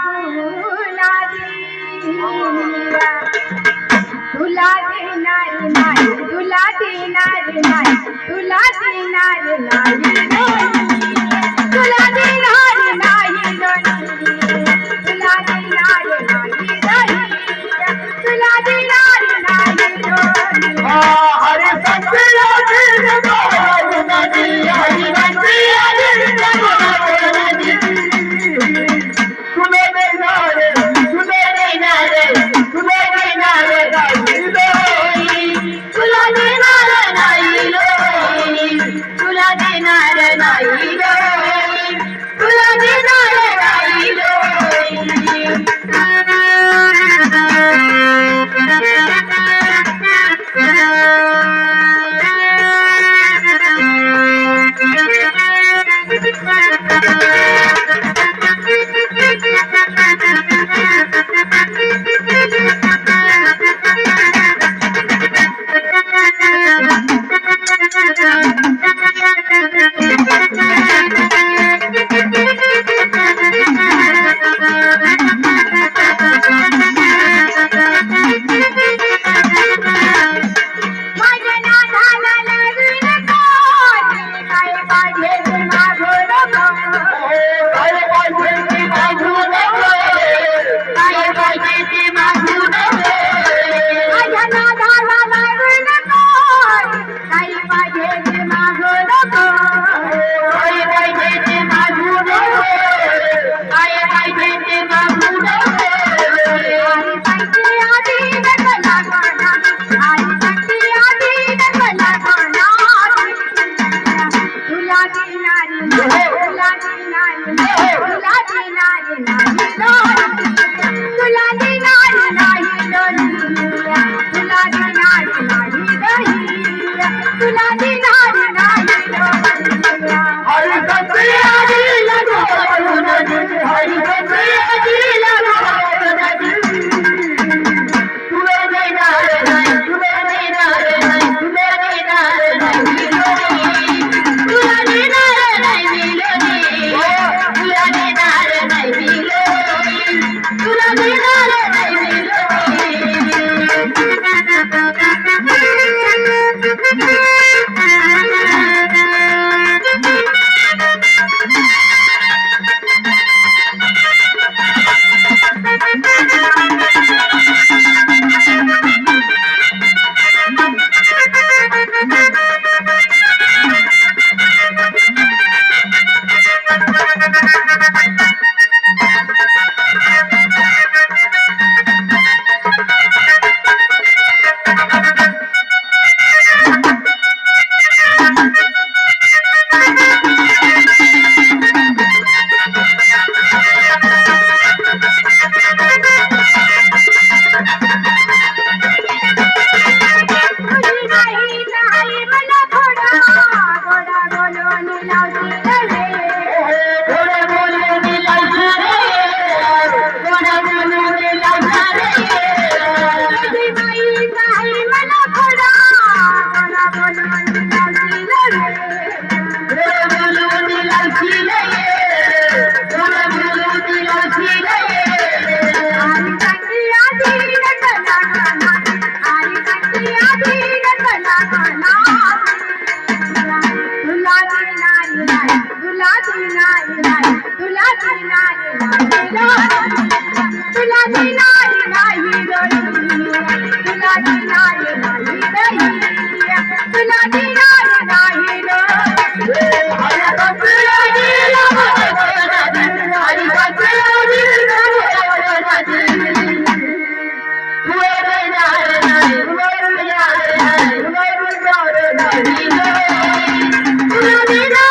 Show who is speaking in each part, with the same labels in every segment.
Speaker 1: झूला दिया झूला देना रे नाई झूला देना रे नाई झूला देना रे नाई झूला देना
Speaker 2: থাকে না
Speaker 1: तुला नाही नाही रय तुला नाही नाही नाही तुला नाही रय नाही नाही तुला नाही रय
Speaker 3: नाही नाही
Speaker 2: तुला नाही रय नाही नाही तू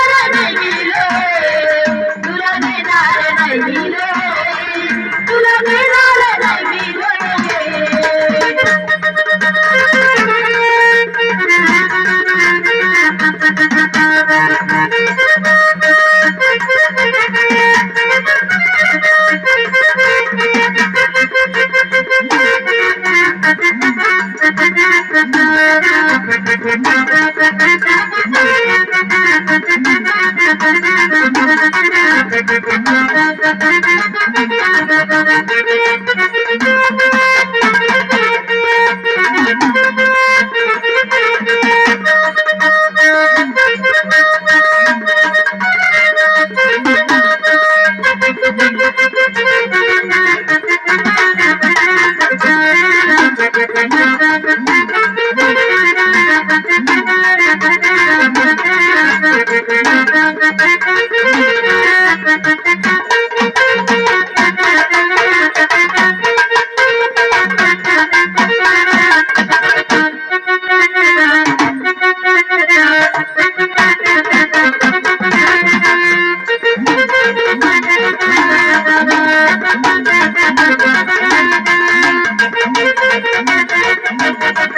Speaker 2: Thank you.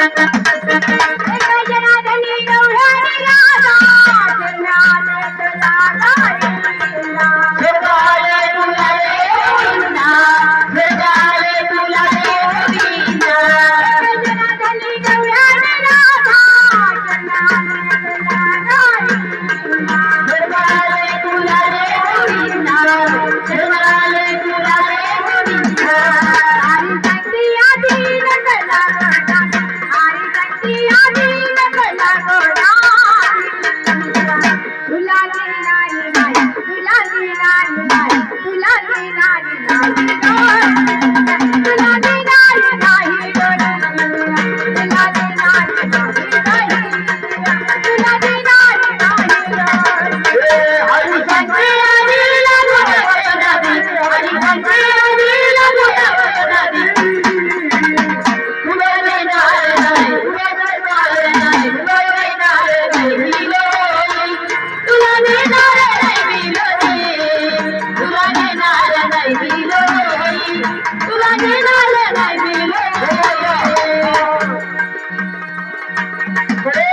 Speaker 2: Thank you. Hare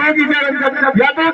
Speaker 3: యాదవ్కి